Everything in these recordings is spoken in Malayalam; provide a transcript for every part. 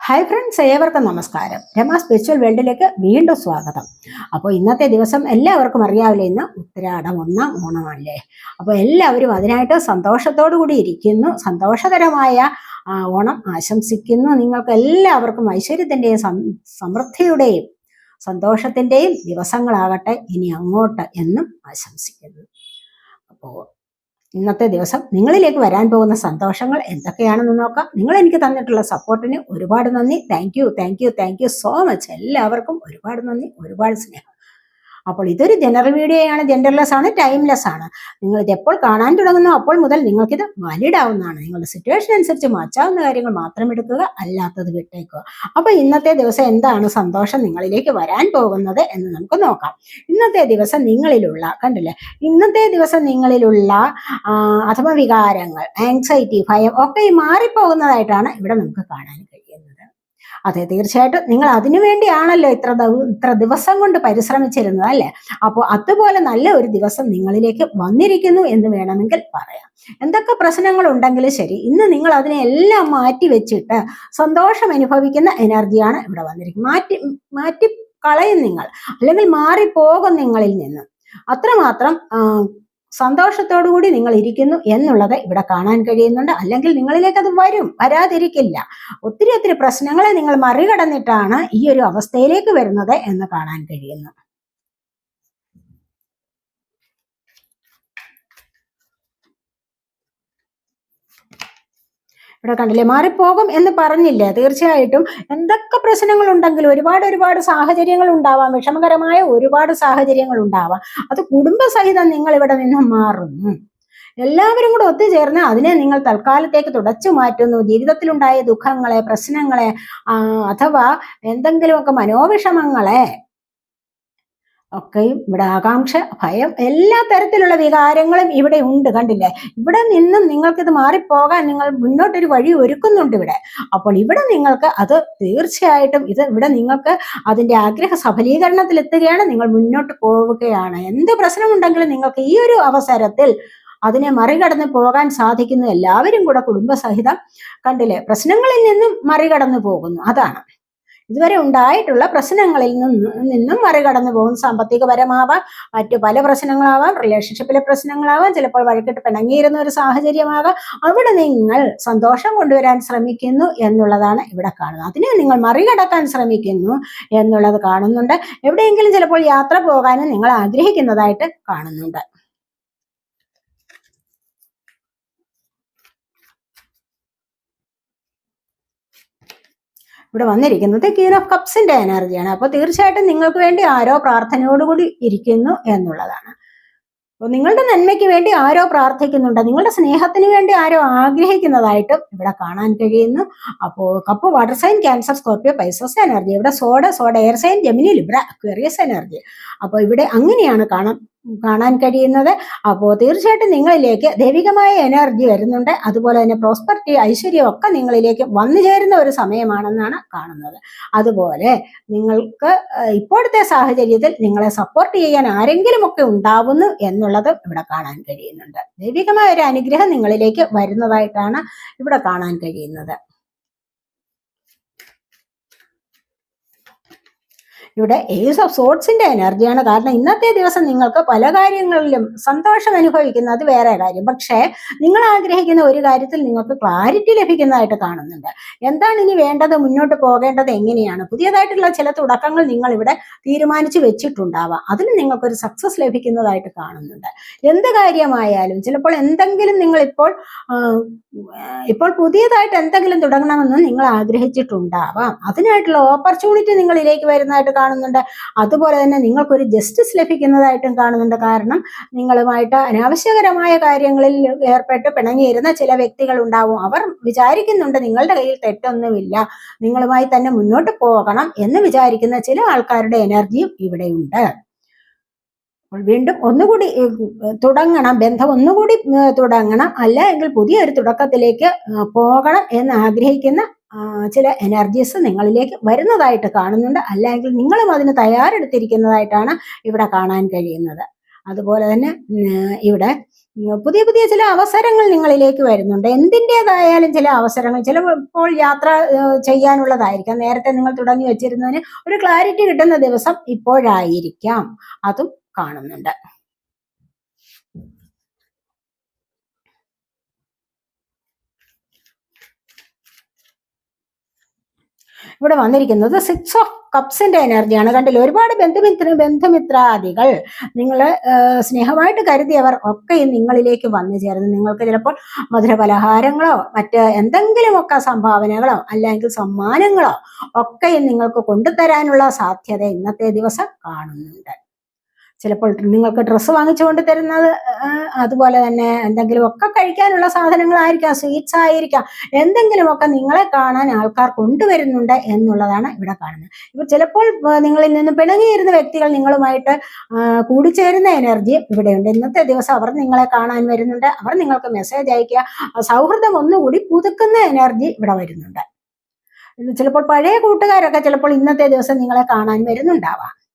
ഹായ് ഫ്രണ്ട്സ് ഏവർക്കും നമസ്കാരം. രമ സ്പിരിച്വൽ വേൾഡിലേക്ക് വീണ്ടും സ്വാഗതം. അപ്പോൾ ഇന്നത്തെ ദിവസം എല്ലാവർക്കും അറിയാവില്ല ഇന്ന് ഉത്തരാടം ഒന്നാം ഓണമല്ലേ? അപ്പോൾ എല്ലാവരും അതിനായിട്ട് സന്തോഷത്തോടു കൂടി ഇരിക്കുന്നു. സന്തോഷകരമായ ഓണം ആശംസിക്കുന്നു. നിങ്ങൾക്ക് എല്ലാവർക്കും ഐശ്വര്യത്തിന്റെയും സമൃദ്ധിയുടെയും സന്തോഷത്തിന്റെയും ദിവസങ്ങളാകട്ടെ ഇനി അങ്ങോട്ട് എന്നും ആശംസിക്കുന്നു. അപ്പോൾ ഇന്നത്തെ ദിവസം നിങ്ങളിലേക്ക് വരാൻ പോകുന്ന സന്തോഷങ്ങൾ എന്തൊക്കെയാണെന്ന് നോക്കാം. നിങ്ങൾ എനിക്ക് തന്നിട്ടുള്ള സപ്പോർട്ടിന് ഒരുപാട് നന്ദി. Thank you thank you thank you so much എല്ലാവർക്കും ഒരുപാട് നന്ദി ഒരുപാട് സ്നേഹം. അപ്പോൾ ഇതൊരു ജനറൽ വീഡിയോ ആണ്. ജെൻഡർലെസ് ആണ് ടൈംലെസ് ആണ്. നിങ്ങൾ ഇത് എപ്പോൾ കാണാൻ തുടങ്ങുന്നു അപ്പോൾ മുതൽ നിങ്ങൾക്കിത് വാലിഡ് ആവുന്നതാണ്. നിങ്ങളുടെ സിറ്റുവേഷൻ അനുസരിച്ച് മാറ്റാവുന്ന കാര്യങ്ങൾ മാത്രം എടുക്കുക അല്ലാത്തത് വിട്ടേക്കുക. അപ്പോൾ ഇന്നത്തെ ദിവസം എന്താണ് സന്തോഷം നിങ്ങളിലേക്ക് വരാൻ പോകുന്നത് എന്ന് നമുക്ക് നോക്കാം. ഇന്നത്തെ ദിവസം നിങ്ങളിലുള്ള കണ്ടില്ലേ? ഇന്നത്തെ ദിവസം നിങ്ങളിലുള്ള അഥവാ വികാരങ്ങൾ ആങ്സൈറ്റി ഭയം ഒക്കെ മാറിപ്പോകുന്നതായിട്ടാണ് ഇവിടെ നമുക്ക് കാണാൻ കഴിയുന്നത്. അതെ തീർച്ചയായിട്ടും. നിങ്ങൾ അതിനു വേണ്ടിയാണല്ലോ ഇത്ര ഇത്ര ദിവസം കൊണ്ട് പരിശ്രമിച്ചിരുന്നത് അല്ലേ? അപ്പോൾ അതുപോലെ നല്ല ഒരു ദിവസം നിങ്ങളിലേക്ക് വന്നിരിക്കുന്നു എന്ന് വേണമെങ്കിൽ പറയാം. എന്തൊക്കെ പ്രശ്നങ്ങൾ ഉണ്ടെങ്കിലും ശരി ഇന്ന് നിങ്ങൾ അതിനെ എല്ലാം മാറ്റി വെച്ചിട്ട് സന്തോഷം അനുഭവിക്കുന്ന എനർജിയാണ് ഇവിടെ വന്നിരിക്കുന്നത്. മാറ്റി മാറ്റി കളയും നിങ്ങൾ. അല്ലെങ്കിൽ മാറിപ്പോകും നിങ്ങളിൽ നിന്ന്. അത്രമാത്രം ആ, സന്തോഷത്തോടു കൂടി നിങ്ങൾ ഇരിക്കുന്നു എന്നുള്ളത് ഇവിടെ കാണാൻ കഴിയുന്നുണ്ട്. അല്ലെങ്കിൽ നിങ്ങളിലേക്ക് അത് വരും വരാതിരിക്കില്ല. ഒത്തിരി ഒത്തിരി പ്രശ്നങ്ങളെ നിങ്ങൾ മറികടന്നിട്ടാണ് ഈ ഒരു അവസ്ഥയിലേക്ക് വരുന്നത് എന്ന് കാണാൻ കഴിയുന്നു. ഇവിടെ കണ്ടില്ലേ? മാറിപ്പോകും എന്ന് പറഞ്ഞില്ല? തീർച്ചയായിട്ടും എന്തൊക്കെ പ്രശ്നങ്ങളുണ്ടെങ്കിലും ഒരുപാട് ഒരുപാട് സാഹചര്യങ്ങൾ ഉണ്ടാവാം. വിഷമകരമായ ഒരുപാട് സാഹചര്യങ്ങൾ ഉണ്ടാവാം. അത് കുടുംബസഹിതം നിങ്ങൾ ഇവിടെ നിന്ന് മാറുന്നു എല്ലാവരും കൂടെ ഒത്തുചേർന്ന് അതിനെ നിങ്ങൾ തൽക്കാലത്തേക്ക് തുടച്ചു മാറ്റുന്നു. ജീവിതത്തിലുണ്ടായ ദുഃഖങ്ങളെ പ്രശ്നങ്ങളെ അഥവാ എന്തെങ്കിലുമൊക്കെ മനോവിഷമങ്ങളെ ഒക്കെയും ഇവിടെ ആകാംക്ഷ ഭയം എല്ലാ തരത്തിലുള്ള വികാരങ്ങളും ഇവിടെ ഉണ്ട് കണ്ടില്ലേ? ഇവിടെ നിന്നും നിങ്ങൾക്കിത് മാറിപ്പോകാൻ നിങ്ങൾ മുന്നോട്ടൊരു വഴി ഒരുക്കുന്നുണ്ട് ഇവിടെ. അപ്പോൾ ഇവിടെ നിങ്ങൾക്ക് അത് തീർച്ചയായിട്ടും ഇത് ഇവിടെ നിങ്ങൾക്ക് അതിന്റെ ആഗ്രഹ സഫലീകരണത്തിൽ എത്തുകയാണ് നിങ്ങൾ മുന്നോട്ട് പോവുകയാണ്. എന്ത് പ്രശ്നമുണ്ടെങ്കിലും നിങ്ങൾക്ക് ഈ ഒരു അവസരത്തിൽ അതിനെ മറികടന്ന് പോകാൻ സാധിക്കുന്നു. എല്ലാവരും കൂടെ കുടുംബസഹിതം കണ്ടില്ലേ? പ്രശ്നങ്ങളിൽ നിന്നും മറികടന്നു പോകുന്നു. അതാണ്. ഇതുവരെ ഉണ്ടായിട്ടുള്ള പ്രശ്നങ്ങളിൽ നിന്ന് നിന്നും മറികടന്നു പോകും സാമ്പത്തികപരമാവാം മറ്റു പല പ്രശ്നങ്ങളാവാം റിലേഷൻഷിപ്പിലെ പ്രശ്നങ്ങളാവാം ചിലപ്പോൾ വഴിക്കിട്ട് പിണങ്ങിയിരുന്ന ഒരു സാഹചര്യമാകാം. അവിടെ നിങ്ങൾ സന്തോഷം കൊണ്ടുവരാൻ ശ്രമിക്കുന്നു എന്നുള്ളതാണ് ഇവിടെ കാണുന്നത്. അതിനെ നിങ്ങൾ മറികടക്കാൻ ശ്രമിക്കുന്നു എന്നുള്ളത് കാണുന്നുണ്ട്. എവിടെയെങ്കിലും ചിലപ്പോൾ യാത്ര പോകാനും നിങ്ങൾ ആഗ്രഹിക്കുന്നതായിട്ട് കാണുന്നുണ്ട്. ഇവിടെ വന്നിരിക്കുന്നത് കീൻ ഓഫ് കപ്സിന്റെ എനർജിയാണ് അപ്പോൾ തീർച്ചയായിട്ടും നിങ്ങൾക്ക് വേണ്ടി ആരോ പ്രാർത്ഥനയോടുകൂടി ഇരിക്കുന്നു എന്നുള്ളതാണ്. അപ്പോൾ നിങ്ങളുടെ നന്മയ്ക്ക് വേണ്ടി ആരോ പ്രാർത്ഥിക്കുന്നുണ്ട്. നിങ്ങളുടെ സ്നേഹത്തിന് വേണ്ടി ആരോ ആഗ്രഹിക്കുന്നതായിട്ടും ഇവിടെ കാണാൻ കഴിയുന്നു. അപ്പോൾ cup water sign cancer scorpio pisces energy ഇവിടെ soda soda air sign Gemini Libra Aquarius energy അപ്പോൾ ഇവിടെ അങ്ങനെയാണ് കാണാൻ കാണാൻ കഴിയുന്നത്. അപ്പോൾ തീർച്ചയായിട്ടും നിങ്ങളിലേക്ക് ദൈവികമായ എനർജി വരുന്നുണ്ട്. അതുപോലെ തന്നെ പ്രോസ്പെർട്ടി ഐശ്വര്യം ഒക്കെ നിങ്ങളിലേക്ക് വന്നു ചേരുന്ന ഒരു സമയമാണെന്നാണ് കാണുന്നത്. അതുപോലെ നിങ്ങൾക്ക് ഇപ്പോഴത്തെ സാഹചര്യത്തിൽ നിങ്ങളെ സപ്പോർട്ട് ചെയ്യാൻ ആരെങ്കിലും ഒക്കെ ഉണ്ടാവുന്നു എന്നുള്ളത് ഇവിടെ കാണാൻ കഴിയുന്നുണ്ട്. ദൈവികമായ ഒരു അനുഗ്രഹം നിങ്ങളിലേക്ക് വരുന്നതായിട്ടാണ് ഇവിടെ കാണാൻ കഴിയുന്നത്. ഇവിടെ ഏസ് ഓഫ് സോട്സിന്റെ എനർജിയാണ് കാരണം ഇന്നത്തെ ദിവസം നിങ്ങൾക്ക് പല കാര്യങ്ങളിലും സന്തോഷം അനുഭവിക്കുന്നത് വേറെ കാര്യം. പക്ഷേ നിങ്ങൾ ആഗ്രഹിക്കുന്ന ഒരു കാര്യത്തിൽ നിങ്ങൾക്ക് ക്ലാരിറ്റി ലഭിക്കുന്നതായിട്ട് കാണുന്നുണ്ട്. എന്താണ് ഇനി വേണ്ടത്? മുന്നോട്ട് പോകേണ്ടത് എങ്ങനെയാണ്? പുതിയതായിട്ടുള്ള ചില തുടക്കങ്ങൾ നിങ്ങൾ ഇവിടെ തീരുമാനിച്ചു വെച്ചിട്ടുണ്ടാവാം. അതിന് നിങ്ങൾക്കൊരു സക്സസ് ലഭിക്കുന്നതായിട്ട് കാണുന്നുണ്ട്. എന്ത് കാര്യമായാലും ചിലപ്പോൾ എന്തെങ്കിലും നിങ്ങൾ ഇപ്പോൾ ഇപ്പോൾ പുതിയതായിട്ട് എന്തെങ്കിലും തുടങ്ങണമെന്ന് നിങ്ങൾ ആഗ്രഹിച്ചിട്ടുണ്ടാവാം. അതിനായിട്ടുള്ള ഓപ്പർച്യൂണിറ്റി നിങ്ങളിലേക്ക് വരുന്നതായിട്ട് കാണുന്നുണ്ട്. അതുപോലെ തന്നെ നിങ്ങൾക്കൊരു ജസ്റ്റിസ് ലഭിക്കുന്നതായിട്ടും കാണുന്നുണ്ട്. കാരണം നിങ്ങളുമായിട്ട് അനാവശ്യകരമായ കാര്യങ്ങളിൽ ഏർപ്പെട്ട് പിണങ്ങിയിരുന്ന ചില വ്യക്തികൾ ഉണ്ടാവും. അവർ വിചാരിക്കുന്നുണ്ട് നിങ്ങളുടെ കയ്യിൽ തെറ്റൊന്നുമില്ല. നിങ്ങളുമായി തന്നെ മുന്നോട്ട് പോകണം എന്ന് വിചാരിക്കുന്ന ചില ആൾക്കാരുടെ എനർജിയും ഇവിടെയുണ്ട്. വീണ്ടും ഒന്നുകൂടി തുടങ്ങണം. ബന്ധം ഒന്നുകൂടി തുടങ്ങണം. അല്ല എങ്കിൽ പുതിയൊരു തുടക്കത്തിലേക്ക് പോകണം എന്ന് ആഗ്രഹിക്കുന്ന ചില എനർജീസ് നിങ്ങളിലേക്ക് വരുന്നതായിട്ട് കാണുന്നുണ്ട്. അല്ലെങ്കിൽ നിങ്ങളും അതിന് തയ്യാറെടുത്തിരിക്കുന്നതായിട്ടാണ് ഇവിടെ കാണാൻ കഴിയുന്നത്. അതുപോലെ തന്നെ ഇവിടെ പുതിയ പുതിയ ചില അവസരങ്ങൾ നിങ്ങളിലേക്ക് വരുന്നുണ്ട്. എന്തിന്റെതായാലും ചില അവസരങ്ങൾ ചിലപ്പോൾ യാത്ര ചെയ്യാനുള്ളതായിരിക്കാം. നേരത്തെ നിങ്ങൾ തുടങ്ങി വെച്ചിരുന്നതിന് ഒരു ക്ലാരിറ്റി കിട്ടുന്ന ദിവസം ഇപ്പോഴായിരിക്കാം. അതും കാണുന്നുണ്ട്. ഇവിടെ വന്നിരിക്കുന്നത് സിക്സ് ഓഫ് കപ്സിന്റെ എനർജിയാണ് കണ്ടില്ല? ഒരുപാട് ബന്ധുമിത്ര ബന്ധുമിത്രാദികൾ നിങ്ങൾ സ്നേഹമായിട്ട് കരുതിയവർ ഒക്കെ നിങ്ങളിലേക്ക് വന്നു ചേർന്ന് നിങ്ങൾക്ക് ചിലപ്പോൾ മധുര പലഹാരങ്ങളോ മറ്റ് എന്തെങ്കിലുമൊക്കെ സംഭാവനകളോ അല്ലെങ്കിൽ സമ്മാനങ്ങളോ ഒക്കെ നിങ്ങൾക്ക് കൊണ്ടുതരാനുള്ള സാധ്യത ഇന്നത്തെ ദിവസം കാണുന്നുണ്ട്. ചിലപ്പോൾ നിങ്ങൾക്ക് ഡ്രസ്സ് വാങ്ങിച്ചു കൊണ്ട് തരുന്നത് അതുപോലെ തന്നെ എന്തെങ്കിലും ഒക്കെ കഴിക്കാനുള്ള സാധനങ്ങളായിരിക്കാം സ്വീറ്റ്സ് ആയിരിക്കാം എന്തെങ്കിലുമൊക്കെ നിങ്ങളെ കാണാൻ ആൾക്കാർ കൊണ്ടുവരുന്നുണ്ട് എന്നുള്ളതാണ് ഇവിടെ കാണുന്നത്. ഇപ്പൊ ചിലപ്പോൾ നിങ്ങളിൽ നിന്ന് പിണങ്ങിയിരുന്ന വ്യക്തികൾ നിങ്ങളുമായിട്ട് കൂടിച്ചേരുന്ന എനർജി ഇവിടെയുണ്ട്. ഇന്നത്തെ ദിവസം അവർ നിങ്ങളെ കാണാൻ വരുന്നുണ്ട്. അവർ നിങ്ങൾക്ക് മെസ്സേജ് അയക്കുക. സൗഹൃദം ഒന്നുകൂടി പുതുക്കുന്ന എനർജി ഇവിടെ വരുന്നുണ്ട്. ചിലപ്പോൾ പഴയ കൂട്ടുകാരൊക്കെ ചിലപ്പോൾ ഇന്നത്തെ ദിവസം നിങ്ങളെ കാണാൻ വരുന്നുണ്ടാവാം.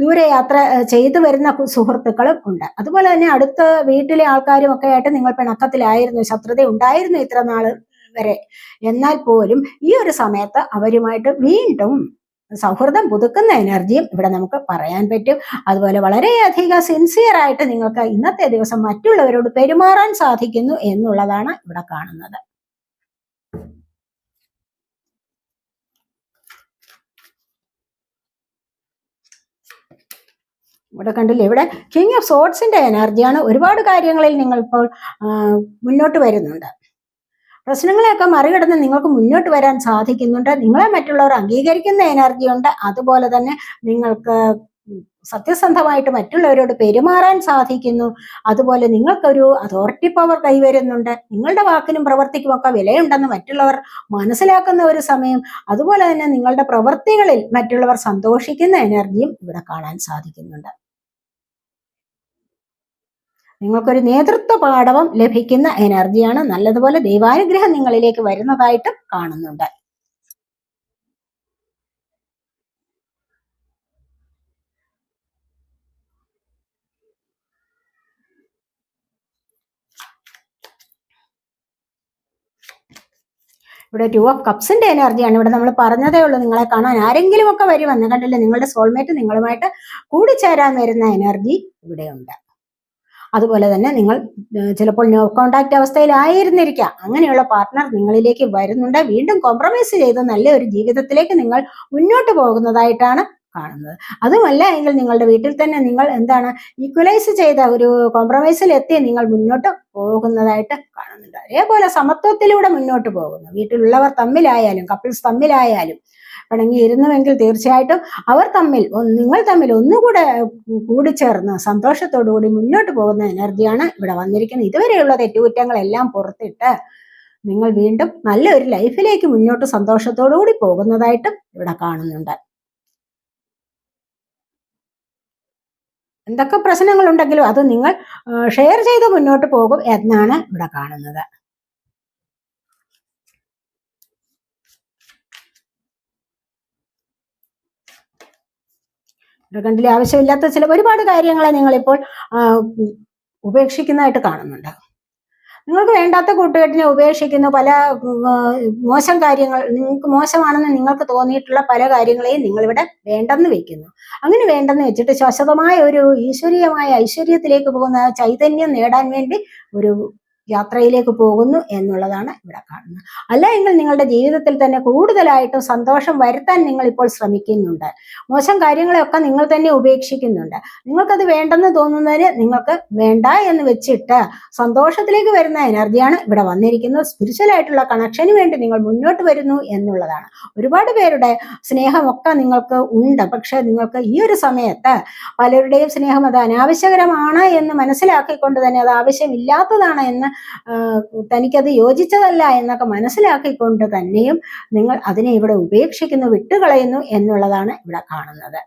ദൂരയാത്ര ചെയ്തു വരുന്ന സുഹൃത്തുക്കളും ഉണ്ട്. അതുപോലെ തന്നെ അടുത്ത വീട്ടിലെ ആൾക്കാരും ഒക്കെ ആയിട്ട് നിങ്ങൾ പിണക്കത്തിലായിരുന്നു ശത്രുത ഉണ്ടായിരുന്നു ഇത്ര നാൾ വരെ. എന്നാൽ പോലും ഈ ഒരു സമയത്ത് അവരുമായിട്ട് വീണ്ടും സൗഹൃദം പുതുക്കുന്ന എനർജിയും ഇവിടെ നമുക്ക് പറയാൻ പറ്റും. അതുപോലെ വളരെയധികം സിൻസിയർ ആയിട്ട് നിങ്ങൾക്ക് ഇന്നത്തെ ദിവസം മറ്റുള്ളവരോട് പെരുമാറാൻ സാധിക്കുന്നു എന്നുള്ളതാണ് ഇവിടെ കാണുന്നത്. ഇവിടെ കണ്ടില്ലേ? ഇവിടെ കിങ് ഓഫ് സോട്സിന്റെ എനർജിയാണ് ഒരുപാട് കാര്യങ്ങളിൽ നിങ്ങൾ ഇപ്പോൾ മുന്നോട്ട് വരുന്നുണ്ട്. പ്രശ്നങ്ങളെയൊക്കെ മറികടന്ന് നിങ്ങൾക്ക് മുന്നോട്ട് വരാൻ സാധിക്കുന്നുണ്ട്. നിങ്ങളെ മറ്റുള്ളവർ അംഗീകരിക്കുന്ന എനർജി ഉണ്ട്. അതുപോലെ തന്നെ നിങ്ങൾക്ക് സത്യസന്ധമായിട്ട് മറ്റുള്ളവരോട് പെരുമാറാൻ സാധിക്കുന്നു. അതുപോലെ നിങ്ങൾക്കൊരു അതോറിറ്റി പവർ കൈവരുന്നുണ്ട്. നിങ്ങളുടെ വാക്കിനും പ്രവർത്തിക്കും ഒക്കെ വിലയുണ്ടെന്ന് മറ്റുള്ളവർ മനസ്സിലാക്കുന്ന ഒരു സമയം. അതുപോലെ തന്നെ നിങ്ങളുടെ പ്രവൃത്തികളിൽ മറ്റുള്ളവർ സന്തോഷിക്കുന്ന എനർജിയും ഇവിടെ കാണാൻ സാധിക്കുന്നുണ്ട്. നിങ്ങൾക്കൊരു നേതൃത്വ പാഠവം ലഭിക്കുന്ന എനർജിയാണ് നല്ലതുപോലെ ദൈവാനുഗ്രഹം നിങ്ങളിലേക്ക് വരുന്നതായിട്ടും കാണുന്നുണ്ട്. ഇവിടെ ടു ഓഫ് കപ്സിന്റെ എനർജിയാണ്. ഇവിടെ നമ്മൾ പറഞ്ഞതേ ഉള്ളൂ നിങ്ങളെ കാണാൻ ആരെങ്കിലും ഒക്കെ വരുമെന്ന്. കണ്ടില്ലേ നിങ്ങളുടെ സോൾമേറ്റ് നിങ്ങളുമായിട്ട് കൂടിച്ചേരാൻ വരുന്ന എനർജി ഇവിടെയുണ്ട്. അതുപോലെ തന്നെ നിങ്ങൾ ചിലപ്പോൾ നോ കോണ്ടാക്ട് അവസ്ഥയിലായിരുന്നിരിക്കാം. അങ്ങനെയുള്ള പാർട്ട്ണർ നിങ്ങളിലേക്ക് വരുന്നുണ്ട്. വീണ്ടും കോംപ്രമൈസ് ചെയ്ത് നല്ല ഒരു ജീവിതത്തിലേക്ക് നിങ്ങൾ മുന്നോട്ട് പോകുന്നതായിട്ടാണ് കാണുന്നത്. അതുമല്ല എങ്കിൽ നിങ്ങളുടെ വീട്ടിൽ തന്നെ നിങ്ങൾ എന്താണ് ഈക്വലൈസ് ചെയ്ത ഒരു കോംപ്രമൈസിൽ എത്തി നിങ്ങൾ മുന്നോട്ട് പോകുന്നതായിട്ട് കാണുന്നുണ്ട്. അതേപോലെ സമത്വത്തിലൂടെ മുന്നോട്ട് പോകുന്നു. വീട്ടിലുള്ളവർ തമ്മിലായാലും കപ്പിൾസ് തമ്മിലായാലും പിണങ്ങിയിരുന്നുവെങ്കിൽ തീർച്ചയായിട്ടും അവർ തമ്മിൽ നിങ്ങൾ തമ്മിൽ ഒന്നുകൂടെ കൂടിച്ചേർന്ന് സന്തോഷത്തോടുകൂടി മുന്നോട്ട് പോകുന്ന എനർജിയാണ് ഇവിടെ വന്നിരിക്കുന്നത്. ഇതുവരെയുള്ള തെറ്റുകുറ്റങ്ങളെല്ലാം പുറത്തിട്ട് നിങ്ങൾ വീണ്ടും നല്ലൊരു ലൈഫിലേക്ക് മുന്നോട്ട് സന്തോഷത്തോടുകൂടി പോകുന്നതായിട്ടും ഇവിടെ കാണുന്നുണ്ട്. എന്തൊക്കെ പ്രശ്നങ്ങളുണ്ടെങ്കിലും അത് നിങ്ങൾ ഷെയർ ചെയ്ത് മുന്നോട്ട് പോകും എന്നാണ് ഇവിടെ കാണുന്നത്. കണ്ടില്ലേ? ആവശ്യമില്ലാത്ത ചില ഒരുപാട് കാര്യങ്ങളെ നിങ്ങളിപ്പോൾ ഉപേക്ഷിക്കുന്നതായിട്ട് കാണുന്നുണ്ട്. നിങ്ങൾക്ക് വേണ്ടാത്ത കൂട്ടുകെട്ടിനെ ഉപേക്ഷിക്കുന്ന പല മോശം കാര്യങ്ങൾ നിങ്ങൾക്ക് മോശമാണെന്ന് നിങ്ങൾക്ക് തോന്നിയിട്ടുള്ള പല കാര്യങ്ങളെയും നിങ്ങളിവിടെ വേണ്ടെന്ന് വെക്കുന്നു. അങ്ങനെ വേണ്ടെന്ന് വെച്ചിട്ട് ശാശ്വതമായ ഒരു ഈശ്വരീയമായ ഐശ്വര്യത്തിലേക്ക് പോകുന്ന ചൈതന്യം നേടാൻ വേണ്ടി ഒരു യാത്രയിലേക്ക് പോകുന്നു എന്നുള്ളതാണ് ഇവിടെ കാണുന്നത്. അല്ല എങ്കിൽ നിങ്ങളുടെ ജീവിതത്തിൽ തന്നെ കൂടുതലായിട്ടും സന്തോഷം വരുത്താൻ നിങ്ങൾ ഇപ്പോൾ ശ്രമിക്കുന്നുണ്ട്. മോശം കാര്യങ്ങളെയൊക്കെ നിങ്ങൾ തന്നെ ഉപേക്ഷിക്കുന്നുണ്ട്. നിങ്ങൾക്കത് വേണ്ടെന്ന് തോന്നുന്നതിന് നിങ്ങൾക്ക് വേണ്ട എന്ന് വെച്ചിട്ട് സന്തോഷത്തിലേക്ക് വരുന്ന എനർജിയാണ് ഇവിടെ വന്നിരിക്കുന്നത്. സ്പിരിച്വൽ ആയിട്ടുള്ള കണക്ഷന് വേണ്ടി നിങ്ങൾ മുന്നോട്ട് വരുന്നു എന്നുള്ളതാണ്. ഒരുപാട് പേരുടെ സ്നേഹമൊക്കെ നിങ്ങൾക്ക് ഉണ്ട്. പക്ഷെ നിങ്ങൾക്ക് ഈ ഒരു സമയത്ത് പലരുടെയും സ്നേഹം അത് അനാവശ്യകരമാണ് എന്ന് മനസ്സിലാക്കിക്കൊണ്ട് തന്നെ അത് ആവശ്യമില്ലാത്തതാണ് എന്ന് തനിക്കത് യോജിച്ചതല്ല എന്നൊക്കെ മനസ്സിലാക്കിക്കൊണ്ട് തന്നെയും നിങ്ങൾ അതിനെ ഇവിടെ ഉപേക്ഷിക്കുന്നു വിട്ടുകളയുന്നു എന്നുള്ളതാണ് ഇവിടെ കാണുന്നത്.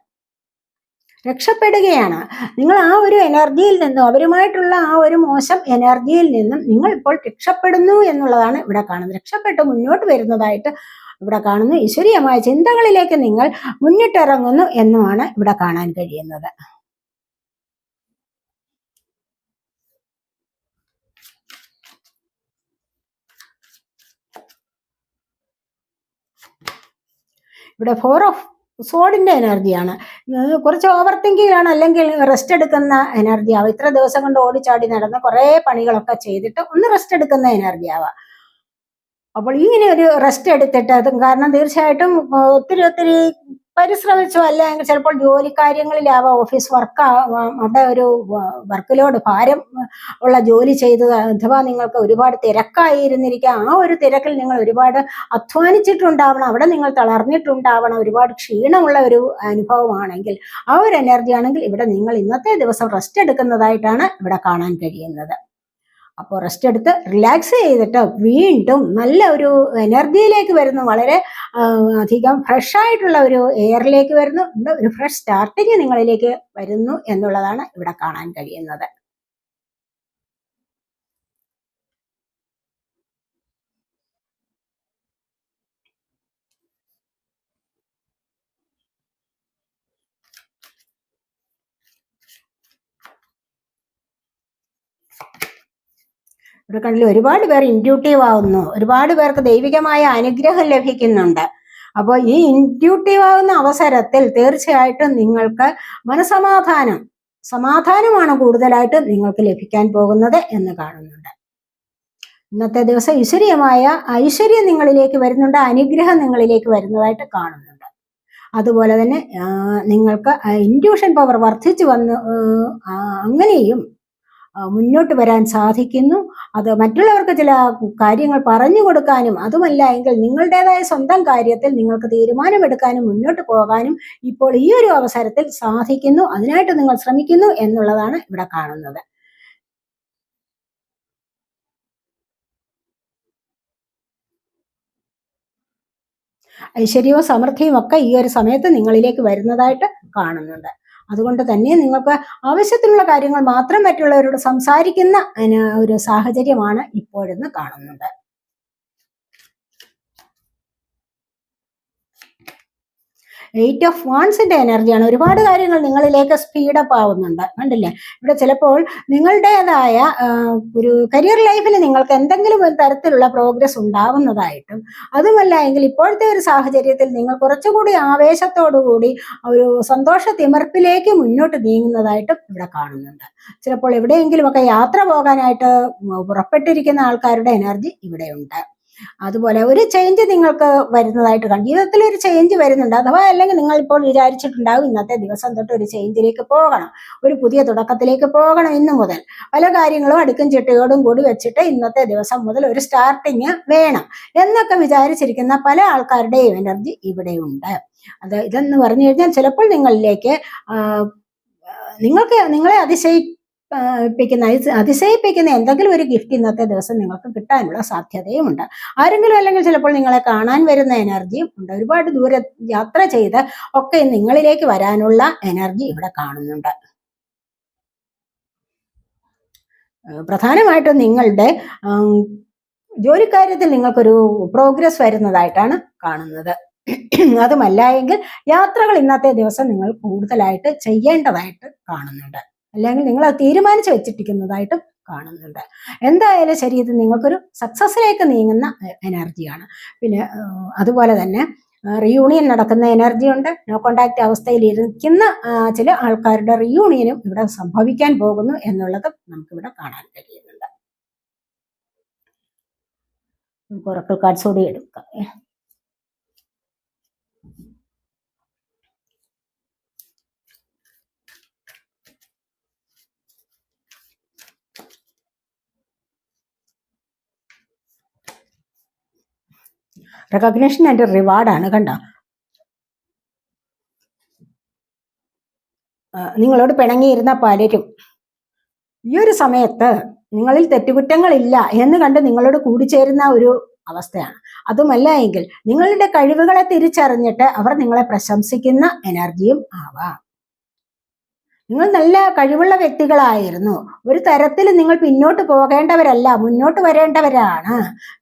രക്ഷപ്പെടുകയാണ്. നിങ്ങൾ ആ ഒരു എനർജിയിൽ നിന്നും അവരുമായിട്ടുള്ള ആ ഒരു മോശം എനർജിയിൽ നിന്നും നിങ്ങൾ ഇപ്പോൾ രക്ഷപ്പെടുന്നു എന്നുള്ളതാണ് ഇവിടെ കാണുന്നത്. രക്ഷപ്പെട്ട് മുന്നോട്ട് വരുന്നതായിട്ട് ഇവിടെ കാണുന്നു. ഈശ്വരീയമായ ചിന്തകളിലേക്ക് നിങ്ങൾ മുന്നിട്ടിറങ്ങുന്നു എന്നുമാണ് ഇവിടെ കാണാൻ കഴിയുന്നത്. ഇവിടെ ഫോർ ഓഫ് സോഡിന്റെ എനർജിയാണ് കുറച്ച് ഓവർ തിങ്കിങ്ങിലാണ് അല്ലെങ്കിൽ റെസ്റ്റ് എടുക്കുന്ന എനർജി ആവാം. ഇത്ര ദിവസം കൊണ്ട് ഓടിച്ചാടി നടന്ന് കുറേ പണികളൊക്കെ ചെയ്തിട്ട് ഒന്ന് റെസ്റ്റ് എടുക്കുന്ന എനർജി ആവാം. അപ്പോൾ ഇങ്ങനെ ഒരു റെസ്റ്റ് എടുത്തിട്ട് അതും കാരണം തീർച്ചയായിട്ടും ഒത്തിരി ഒത്തിരി പരിശ്രമിച്ചോ. അല്ലെങ്കിൽ ചിലപ്പോൾ ജോലി കാര്യങ്ങളിലാവാം ഓഫീസ് വർക്ക് അവിടെ ഒരു വർക്ക് ലോഡ് ഭാരം ഉള്ള ജോലി ചെയ്ത് അഥവാ നിങ്ങൾക്ക് ഒരുപാട് തിരക്കായിരുന്നിരിക്കാം. ആ ഒരു തിരക്കിൽ നിങ്ങൾ ഒരുപാട് അധ്വാനിച്ചിട്ടുണ്ടാവണം അവിടെ നിങ്ങൾ തളർന്നിട്ടുണ്ടാവണം ഒരുപാട് ക്ഷീണമുള്ള ഒരു അനുഭവമാണെങ്കിൽ ആ ഒരു എനർജി ആണെങ്കിൽ ഇവിടെ നിങ്ങൾ ഇന്നത്തെ ദിവസം റെസ്റ്റ് എടുക്കുന്നതായിട്ടാണ് ഇവിടെ കാണാൻ കഴിയുന്നത്. അപ്പോൾ റെസ്റ്റ് എടുത്ത് റിലാക്സ് ചെയ്തിട്ട് വീണ്ടും നല്ല ഒരു എനർജിയിലേക്ക് വരുന്നു. വളരെ അധികം ഫ്രഷ് ആയിട്ടുള്ള ഒരു എയറിലേക്ക് വരുന്നു. ഒരു ഫ്രഷ് സ്റ്റാർട്ടിങ് നിങ്ങളിലേക്ക് വരുന്നു എന്നുള്ളതാണ് ഇവിടെ കാണാൻ കഴിയുന്നത്. ഇവിടെ കണ്ടില്ല ഒരുപാട് പേർ ഇൻഡ്യൂട്ടീവ് ആവുന്നു. ഒരുപാട് പേർക്ക് ദൈവികമായ അനുഗ്രഹം ലഭിക്കുന്നുണ്ട്. അപ്പോൾ ഈ ഇൻഡ്യൂട്ടീവ് ആവുന്ന അവസരത്തിൽ തീർച്ചയായിട്ടും നിങ്ങൾക്ക് മനസമാധാനം സമാധാനമാണ് കൂടുതലായിട്ട് നിങ്ങൾക്ക് ലഭിക്കാൻ പോകുന്നത് എന്ന് കാണുന്നുണ്ട്. ഇന്നത്തെ ദിവസം ഈശ്വരീയമായ ഐശ്വര്യം നിങ്ങളിലേക്ക് വരുന്നുണ്ട് അനുഗ്രഹം നിങ്ങളിലേക്ക് വരുന്നതായിട്ട് കാണുന്നുണ്ട്. അതുപോലെ തന്നെ നിങ്ങൾക്ക് ഇൻഡ്യൂഷൻ പവർ വർദ്ധിച്ചു വന്ന് അങ്ങനെയും മുന്നോട്ട് വരാൻ സാധിക്കുന്നു. അത് മറ്റുള്ളവർക്ക് ചില കാര്യങ്ങൾ പറഞ്ഞു കൊടുക്കാനും അതുമല്ല എങ്കിൽ നിങ്ങളുടേതായ സ്വന്തം കാര്യത്തിൽ നിങ്ങൾക്ക് തീരുമാനമെടുക്കാനും മുന്നോട്ട് പോകാനും ഇപ്പോൾ ഈ ഒരു അവസരത്തിൽ സാധിക്കുന്നു. അതിനായിട്ട് നിങ്ങൾ ശ്രമിക്കുന്നു എന്നുള്ളതാണ് ഇവിടെ കാണുന്നത്. ഐശ്വര്യവും സമൃദ്ധിയും ഒക്കെ ഈ ഒരു സമയത്ത് നിങ്ങളിലേക്ക് വരുന്നതായിട്ട് കാണുന്നുണ്ട്. അതുകൊണ്ട് തന്നെ നിങ്ങൾക്ക് ആവശ്യത്തിനുള്ള കാര്യങ്ങൾ മാത്രം മറ്റുള്ളവരോട് സംസാരിക്കുന്ന ഒരു സാഹചര്യമാണ് ഇപ്പോഴെന്ന് കാണുന്നുണ്ട്. എയ്റ്റ് ഓഫ് വാൺസിന്റെ എനർജിയാണ് ഒരുപാട് കാര്യങ്ങൾ നിങ്ങളിലേക്ക് സ്പീഡപ്പ് ആവുന്നുണ്ട്. കണ്ടില്ലേ? ഇവിടെ ചിലപ്പോൾ നിങ്ങളുടേതായ ഒരു കരിയർ ലൈഫിൽ നിങ്ങൾക്ക് എന്തെങ്കിലും ഒരു തരത്തിലുള്ള പ്രോഗ്രസ് ഉണ്ടാവുന്നതായിട്ടും അതുമല്ല എങ്കിൽ ഇപ്പോഴത്തെ ഒരു സാഹചര്യത്തിൽ നിങ്ങൾ കുറച്ചുകൂടി ആവേശത്തോടു കൂടി ഒരു സന്തോഷ തിമർപ്പിലേക്ക് മുന്നോട്ട് നീങ്ങുന്നതായിട്ടും ഇവിടെ കാണുന്നുണ്ട്. ചിലപ്പോൾ എവിടെയെങ്കിലുമൊക്കെ യാത്ര പോകാനായിട്ട് പുറപ്പെട്ടിരിക്കുന്ന ആൾക്കാരുടെ എനർജി ഇവിടെയുണ്ട്. അതുപോലെ ഒരു ചേഞ്ച് നിങ്ങൾക്ക് വരുന്നതായിട്ട് കാണും. ജീവിതത്തിൽ ഒരു ചേഞ്ച് വരുന്നുണ്ട്. അഥവാ അല്ലെങ്കിൽ നിങ്ങൾ ഇപ്പോൾ വിചാരിച്ചിട്ടുണ്ടാവും ഇന്നത്തെ ദിവസം തൊട്ട് ഒരു ചേഞ്ചിലേക്ക് പോകണം. ഒരു പുതിയ തുടക്കത്തിലേക്ക് പോകണം ഇന്നു മുതൽ. പല കാര്യങ്ങളും അടുക്കും ചിട്ടയോടും കൂടി വെച്ചിട്ട് ഇന്നത്തെ ദിവസം മുതൽ ഒരു സ്റ്റാർട്ടിങ് വേണം എന്നൊക്കെ വിചാരിച്ചിരിക്കുന്ന പല ആൾക്കാരുടെയും എനർജി ഇവിടെയുണ്ട്. അത് ഇതെന്ന് പറഞ്ഞു കഴിഞ്ഞാൽ ചിലപ്പോൾ നിങ്ങളിലേക്ക് നിങ്ങൾക്ക് നിങ്ങളെ അതിശയി പ്പിക്കുന്ന അതിശയിപ്പിക്കുന്ന എന്തെങ്കിലും ഒരു ഗിഫ്റ്റ് ഇന്നത്തെ ദിവസം നിങ്ങൾക്ക് കിട്ടാനുള്ള സാധ്യതയുമുണ്ട്. ആരെങ്കിലും അല്ലെങ്കിൽ ചിലപ്പോൾ നിങ്ങളെ കാണാൻ വരുന്ന എനർജിയും ഉണ്ട്. ഒരുപാട് ദൂര യാത്ര ചെയ്ത് ഒക്കെ നിങ്ങളിലേക്ക് വരാനുള്ള എനർജി ഇവിടെ കാണുന്നുണ്ട്. പ്രധാനമായിട്ടും നിങ്ങളുടെ ജോലിക്കാര്യത്തിൽ നിങ്ങൾക്കൊരു പ്രോഗ്രസ് വരുന്നതായിട്ടാണ് കാണുന്നത്. അതുമല്ല എങ്കിൽ യാത്രകൾ ഇന്നത്തെ ദിവസം നിങ്ങൾ കൂടുതലായിട്ട് ചെയ്യേണ്ടതായിട്ട് കാണുന്നുണ്ട്. അല്ലെങ്കിൽ നിങ്ങൾ അത് തീരുമാനിച്ചു വെച്ചിട്ടിരിക്കുന്നതായിട്ടും കാണുന്നുണ്ട്. എന്തായാലും ശരി ഇത് നിങ്ങൾക്കൊരു സക്സസ്സിലേക്ക് നീങ്ങുന്ന എനർജിയാണ് പിന്നെ അതുപോലെ തന്നെ റിയൂണിയൻ നടക്കുന്ന എനർജി ഉണ്ട്. നോ കോണ്ടാക്ട് അവസ്ഥയിൽ ഇരിക്കുന്ന ചില ആൾക്കാരുടെ റിയൂണിയനും ഇവിടെ സംഭവിക്കാൻ പോകുന്നു എന്നുള്ളത് നമുക്കിവിടെ കാണാൻ കഴിയുന്നുണ്ട്. നമുക്ക് ഒറക്കൽ കാർഡ്സ് കൂടി എടുക്കാം. റെക്കഗ്നേഷൻ ആൻഡ് റിവാർഡാണ് കണ്ടോ? നിങ്ങളോട് പിണങ്ങിയിരുന്ന പലരും ഈ ഒരു സമയത്ത് നിങ്ങളിൽ തെറ്റുകുറ്റങ്ങളില്ല എന്ന് കണ്ട് നിങ്ങളോട് കൂടിച്ചേരുന്ന ഒരു അവസ്ഥയാണ്. അതുമല്ല എങ്കിൽ നിങ്ങളുടെ കഴിവുകളെ തിരിച്ചറിഞ്ഞിട്ട് അവർ നിങ്ങളെ പ്രശംസിക്കുന്ന എനർജിയും ആവാം. നിങ്ങൾ നല്ല കഴിവുള്ള വ്യക്തികളായിരുന്നു. ഒരു തരത്തിൽ നിങ്ങൾ പിന്നോട്ട് പോകേണ്ടവരല്ല മുന്നോട്ട് വരേണ്ടവരാണ്.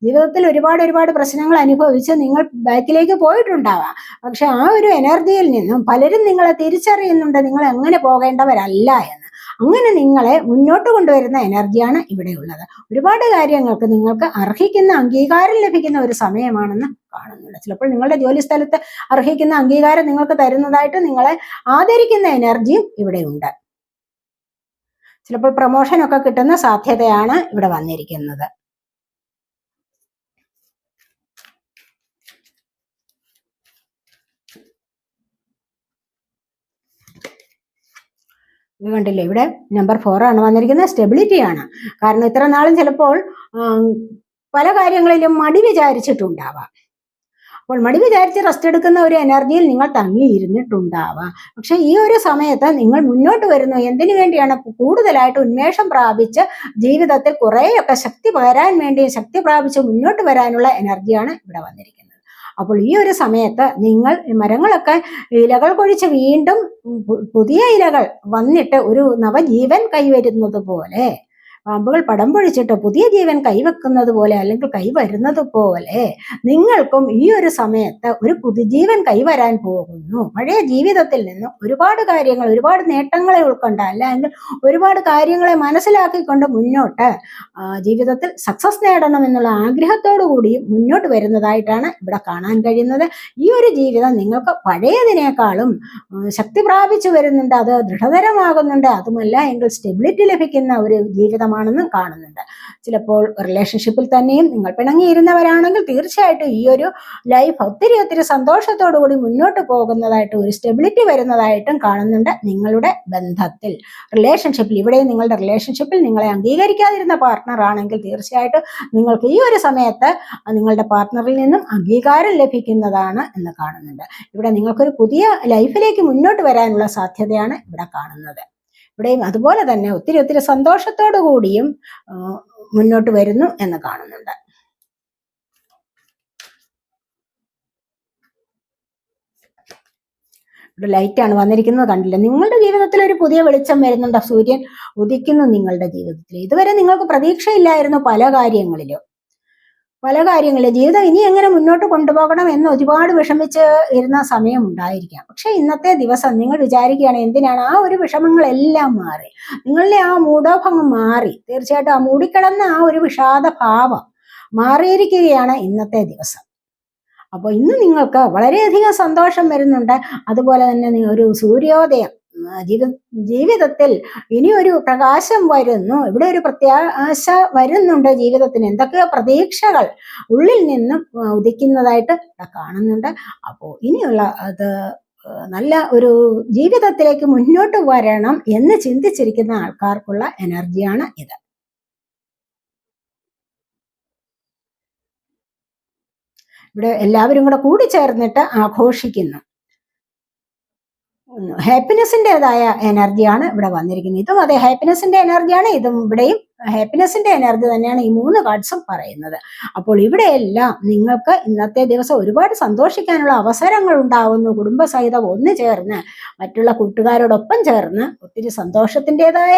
ജീവിതത്തിൽ ഒരുപാട് ഒരുപാട് പ്രശ്നങ്ങൾ അനുഭവിച്ച് നിങ്ങൾ ബാക്കിലേക്ക് പോയിട്ടുണ്ടാവാം. പക്ഷെ ആ ഒരു എനർജിയിൽ നിന്നും പലരും നിങ്ങളെ തിരിച്ചറിയുന്നുണ്ട് നിങ്ങൾ എങ്ങനെ പോകേണ്ടവരല്ല എന്ന്. അങ്ങനെ നിങ്ങളെ മുന്നോട്ട് കൊണ്ടുവരുന്ന എനർജിയാണ് ഇവിടെയുള്ളത്. ഒരുപാട് കാര്യങ്ങൾക്ക് നിങ്ങൾക്ക് അർഹിക്കുന്ന അംഗീകാരം ലഭിക്കുന്ന ഒരു സമയമാണെന്ന് കാണുന്നുണ്ട്. ചിലപ്പോൾ നിങ്ങളുടെ ജോലി സ്ഥലത്ത് അർഹിക്കുന്ന അംഗീകാരം നിങ്ങൾക്ക് തരുന്നതായിട്ട് നിങ്ങളെ ആദരിക്കുന്ന എനർജിയും ഇവിടെ ഉണ്ട്. ചിലപ്പോൾ പ്രൊമോഷൻ ഒക്കെ കിട്ടുന്ന സാധ്യതയാണ് ഇവിടെ വന്നിരിക്കുന്നത്. ഇത് കണ്ടില്ലേ? ഇവിടെ നമ്പർ ഫോർ ആണ് വന്നിരിക്കുന്നത്. സ്റ്റെബിലിറ്റി ആണ്. കാരണം ഇത്ര നാളും ചിലപ്പോൾ പല കാര്യങ്ങളിലും മടി വിചാരിച്ചിട്ടുണ്ടാവാം. അപ്പോൾ മടി വിചാരിച്ച് റെസ്റ്റ് എടുക്കുന്ന ഒരു എനർജിയിൽ നിങ്ങൾ തങ്ങിയിരുന്നിട്ടുണ്ടാവാം. പക്ഷെ ഈ ഒരു സമയത്ത് നിങ്ങൾ മുന്നോട്ട് വരുന്നു. എന്തിനു വേണ്ടിയാണ് കൂടുതലായിട്ട് ഉന്മേഷം പ്രാപിച്ച് ജീവിതത്തിൽ കുറേയൊക്കെ ശക്തി പകരാൻ വേണ്ടി ശക്തി പ്രാപിച്ച് മുന്നോട്ട് വരാനുള്ള എനർജിയാണ് ഇവിടെ വന്നിരിക്കുന്നത്. അപ്പോൾ ഈ ഒരു സമയത്ത് നിങ്ങൾ മരങ്ങളൊക്കെ ഇലകൾ കൊഴിച്ച് വീണ്ടും പുതിയ ഇലകൾ വന്നിട്ട് ഒരു നവജീവൻ കൈവരുന്നത് പോലെ പാമ്പുകൾ പടം പൊഴിച്ചിട്ട് പുതിയ ജീവൻ കൈവെക്കുന്നത് പോലെ അല്ലെങ്കിൽ കൈവരുന്നത് പോലെ നിങ്ങൾക്കും ഈ ഒരു സമയത്ത് ഒരു പുതുജീവൻ കൈവരാൻ പോകുന്നു. പഴയ ജീവിതത്തിൽ നിന്ന് ഒരുപാട് കാര്യങ്ങൾ ഒരുപാട് നേട്ടങ്ങളെ ഉൾക്കൊണ്ട അല്ലെങ്കിൽ ഒരുപാട് കാര്യങ്ങളെ മനസ്സിലാക്കിക്കൊണ്ട് മുന്നോട്ട് ജീവിതത്തിൽ സക്സസ് നേടണം എന്നുള്ള ആഗ്രഹത്തോടു കൂടി മുന്നോട്ട് വരുന്നതായിട്ടാണ് ഇവിടെ കാണാൻ കഴിയുന്നത്. ഈ ഒരു ജീവിതം നിങ്ങൾക്ക് പഴയതിനേക്കാളും ശക്തി പ്രാപിച്ചു വരുന്നുണ്ട് അത് ദൃഢതരമാകുന്നുണ്ട്. അതുമല്ല എങ്കിൽ സ്റ്റെബിലിറ്റി ലഭിക്കുന്ന ഒരു ജീവിതമാണെന്നും കാണുന്നുണ്ട്. ചിലപ്പോൾ റിലേഷൻഷിപ്പിൽ തന്നെയും നിങ്ങൾ പിണങ്ങിയിരുന്നവരാണെങ്കിൽ തീർച്ചയായിട്ടും ഈ ഒരു ലൈഫ് ഒത്തിരി ഒത്തിരി സന്തോഷത്തോടു കൂടി മുന്നോട്ട് പോകുന്നതായിട്ട് ഒരു സ്റ്റെബിലിറ്റി വരുന്നതായിട്ടും കാണുന്നുണ്ട് നിങ്ങളുടെ ബന്ധത്തിൽ. റിലേഷൻഷിപ്പിൽ ഇവിടെ നിങ്ങളുടെ റിലേഷൻഷിപ്പിൽ നിങ്ങളെ അംഗീകരിക്കാതിരുന്ന പാർട്ട്ണർ ആണെങ്കിൽ തീർച്ചയായിട്ടും നിങ്ങൾക്ക് ഈ ഒരു സമയത്ത് നിങ്ങളുടെ പാർട്ട്ണറിൽ നിന്നും അംഗീകാരം ലഭിക്കുന്നതാണ് എന്ന് കാണുന്നുണ്ട്. ഇവിടെ നിങ്ങൾക്കൊരു പുതിയ ലൈഫിലേക്ക് മുന്നോട്ട് വരാനുള്ള സാധ്യതയാണ് ഇവിടെ കാണുന്നത്. ഇവിടെയും അതുപോലെ തന്നെ ഒത്തിരി ഒത്തിരി സന്തോഷത്തോടു കൂടിയും മുന്നോട്ട് വരുന്നു എന്ന് കാണുന്നുണ്ട്. ഇവിടെ ലൈറ്റാണ് വന്നിരിക്കുന്നത് കണ്ടില്ല? നിങ്ങളുടെ ജീവിതത്തിൽ ഒരു പുതിയ വെളിച്ചം വരുന്നുണ്ട്? സൂര്യൻ ഉദിക്കുന്നു നിങ്ങളുടെ ജീവിതത്തിൽ. ഇതുവരെ നിങ്ങൾക്ക് പ്രതീക്ഷയില്ലായിരുന്നു പല കാര്യങ്ങളിലും. പല കാര്യങ്ങളിലും ജീവിതം ഇനി എങ്ങനെ മുന്നോട്ട് കൊണ്ടുപോകണം എന്ന് ഒരുപാട് വിഷമിച്ച് ഇരുന്ന സമയം ഉണ്ടായിരിക്കാം. പക്ഷെ ഇന്നത്തെ ദിവസം നിങ്ങൾ വിചാരിക്കുകയാണ് എന്തിനാണ് ആ ഒരു വിഷമങ്ങളെല്ലാം മാറി. നിങ്ങളുടെ ആ മൂടോഭംഗം മാറി. തീർച്ചയായിട്ടും ആ മൂടിക്കിടന്ന ആ ഒരു വിഷാദ ഭാവം മാറിയിരിക്കുകയാണ് ഇന്നത്തെ ദിവസം. അപ്പോൾ ഇന്ന് നിങ്ങൾക്ക് വളരെയധികം സന്തോഷം വരുന്നുണ്ട്. അതുപോലെ തന്നെ ഒരു സൂര്യോദയം ജീവിതത്തിൽ ഇനി ഒരു പ്രകാശം വരുന്നു. ഇവിടെ ഒരു പ്രത്യാശ വരുന്നുണ്ട് ജീവിതത്തിന്. എന്തൊക്കെയോ പ്രതീക്ഷകൾ ഉള്ളിൽ നിന്നും ഉദിക്കുന്നതായിട്ട് കാണുന്നുണ്ട്. അപ്പോൾ ഇനിയുള്ള അത് നല്ല ഒരു ജീവിതത്തിലേക്ക് മുന്നോട്ട് വരണം എന്ന് ചിന്തിച്ചിരിക്കുന്ന ആൾക്കാർക്കുള്ള എനർജിയാണ് ഇത്. ഇവിടെ എല്ലാവരും കൂടെ ചേർന്നിട്ട് ആഘോഷിക്കുന്നു. ഹാപ്പിനെസിന്റെതായ എനർജിയാണ് ഇവിടെ വന്നിരിക്കുന്നത്. ഇതും അതെ ഹാപ്പിനെസിന്റെ എനർജിയാണ് ഇതും ഇവിടെയും ഹാപ്പിനെസിന്റെ എനർജി തന്നെയാണ് ഈ മൂന്ന് കാർഡ്സും പറയുന്നത്. അപ്പോൾ ഇവിടെയെല്ലാം നിങ്ങൾക്ക് ഇന്നത്തെ ദിവസം ഒരുപാട് സന്തോഷിക്കാനുള്ള അവസരങ്ങൾ ഉണ്ടാവുന്നു. കുടുംബസഹിതം ഒന്ന് ചേർന്ന് മറ്റുള്ള കൂട്ടുകാരോടൊപ്പം ചേർന്ന് ഒത്തിരി സന്തോഷത്തിന്റെതായ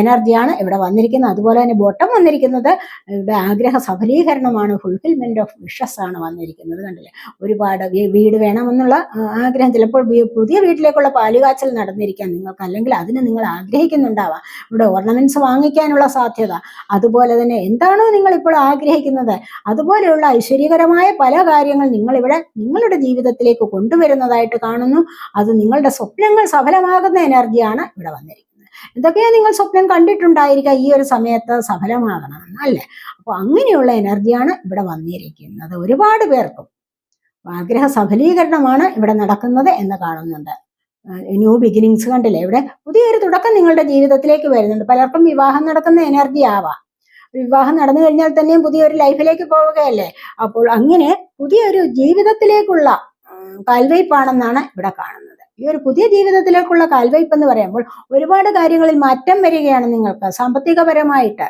എനർജിയാണ് ഇവിടെ വന്നിരിക്കുന്നത്. അതുപോലെ തന്നെ ബോട്ടം വന്നിരിക്കുന്നത് ഇവിടെ ആഗ്രഹ സഫലീകരണമാണ് ഫുൾഫിൽമെന്റ് ഓഫ് വിഷസ് ആണ് വന്നിരിക്കുന്നത് കണ്ടില്ലേ? ഒരുപാട് വീട് വേണമെന്നുള്ള ആഗ്രഹം. ചിലപ്പോൾ പുതിയ വീട്ടിലേക്കുള്ള പാലുകാച്ചൽ നടന്നിരിക്കാം. നിങ്ങൾക്ക് അല്ലെങ്കിൽ അതിന് നിങ്ങൾ ആഗ്രഹിക്കുന്നുണ്ടാവാം. ഇവിടെ ഓർണമെന്റ്സ് വാങ്ങിക്കാനുള്ള സാധ്യത. അതുപോലെ തന്നെ എന്താണോ നിങ്ങൾ ഇപ്പോൾ ആഗ്രഹിക്കുന്നത്? അതുപോലെയുള്ള ഐശ്വര്യകരമായ പല കാര്യങ്ങൾ നിങ്ങൾ ഇവിടെ നിങ്ങളുടെ ജീവിതത്തിലേക്ക് കൊണ്ടുവരുന്നതായിട്ട് കാണുന്നു. അത് നിങ്ങളുടെ സ്വപ്നങ്ങൾ സഫലമാകുന്ന എനർജിയാണ് ഇവിടെ വന്നിരിക്കുന്നത്. എന്തൊക്കെയാ നിങ്ങൾ സ്വപ്നം കണ്ടിട്ടുണ്ടായിരിക്കുക ഈ ഒരു സമയത്ത് സഫലമാകണമെന്ന് അല്ലേ അപ്പോൾ അങ്ങനെയുള്ള എനർജിയാണ് ഇവിടെ വന്നിരിക്കുന്നത്. ഒരുപാട് പേർക്കും ആഗ്രഹ സഫലീകരണമാണ് ഇവിടെ നടക്കുന്നത് എന്ന് കാണുന്നുണ്ട്. ന്യൂ ബിഗിനിങ്സ് കണ്ടില്ലേ? ഇവിടെ പുതിയൊരു തുടക്കം നിങ്ങളുടെ ജീവിതത്തിലേക്ക് വരുന്നുണ്ട്. പലർക്കും വിവാഹം നടക്കുന്ന എനർജി ആവാം. വിവാഹം നടന്നു കഴിഞ്ഞാൽ തന്നെയും പുതിയൊരു ലൈഫിലേക്ക് പോവുകയല്ലേ? അപ്പോൾ അങ്ങനെ പുതിയൊരു ജീവിതത്തിലേക്കുള്ള കാൽവയ്പാണെന്നാണ് ഇവിടെ കാണുന്നത്. ഈ ഒരു പുതിയ ജീവിതത്തിലേക്കുള്ള കാൽവയ്പ് എന്ന് പറയുമ്പോൾ ഒരുപാട് കാര്യങ്ങളിൽ മാറ്റം വരികയാണ് നിങ്ങൾക്ക്. സാമ്പത്തികപരമായിട്ട്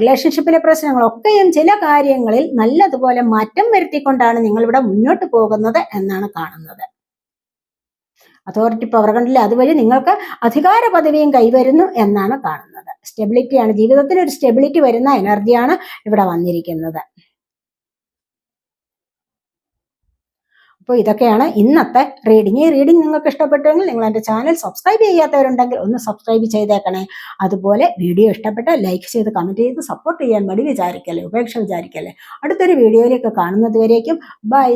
റിലേഷൻഷിപ്പിലെ പ്രശ്നങ്ങളൊക്കെയും ചില കാര്യങ്ങളിൽ നല്ലതുപോലെ മാറ്റം വരുത്തിക്കൊണ്ടാണ് നിങ്ങളിവിടെ മുന്നോട്ട് പോകുന്നത് എന്നാണ് കാണുന്നത്. അതോറിറ്റി പവർ കണ്ടില്ല? അതുവഴി നിങ്ങൾക്ക് അധികാര പദവിയും കൈവരുന്നു എന്നാണ് കാണുന്നത്. സ്റ്റെബിലിറ്റിയാണ് ജീവിതത്തിന് ഒരു സ്റ്റെബിലിറ്റി വരുന്ന എനർജിയാണ് ഇവിടെ വന്നിരിക്കുന്നത്. അപ്പോൾ ഇതൊക്കെയാണ് ഇന്നത്തെ റീഡിങ് ഈ റീഡിങ് നിങ്ങൾക്ക് ഇഷ്ടപ്പെട്ടെങ്കിൽ നിങ്ങൾ എന്റെ ചാനൽ സബ്സ്ക്രൈബ് ചെയ്യാത്തവരുണ്ടെങ്കിൽ ഒന്ന് സബ്സ്ക്രൈബ് ചെയ്തേക്കണേ. അതുപോലെ വീഡിയോ ഇഷ്ടപ്പെട്ട ലൈക്ക് ചെയ്ത് കമന്റ് ചെയ്ത് സപ്പോർട്ട് ചെയ്യാൻ വേണ്ടി വിചാരിക്കല്ലേ? ഉപേക്ഷ വിചാരിക്കല്ലേ? അടുത്തൊരു വീഡിയോയിലേക്ക് കാണുന്നത് വരേക്കും. ബൈ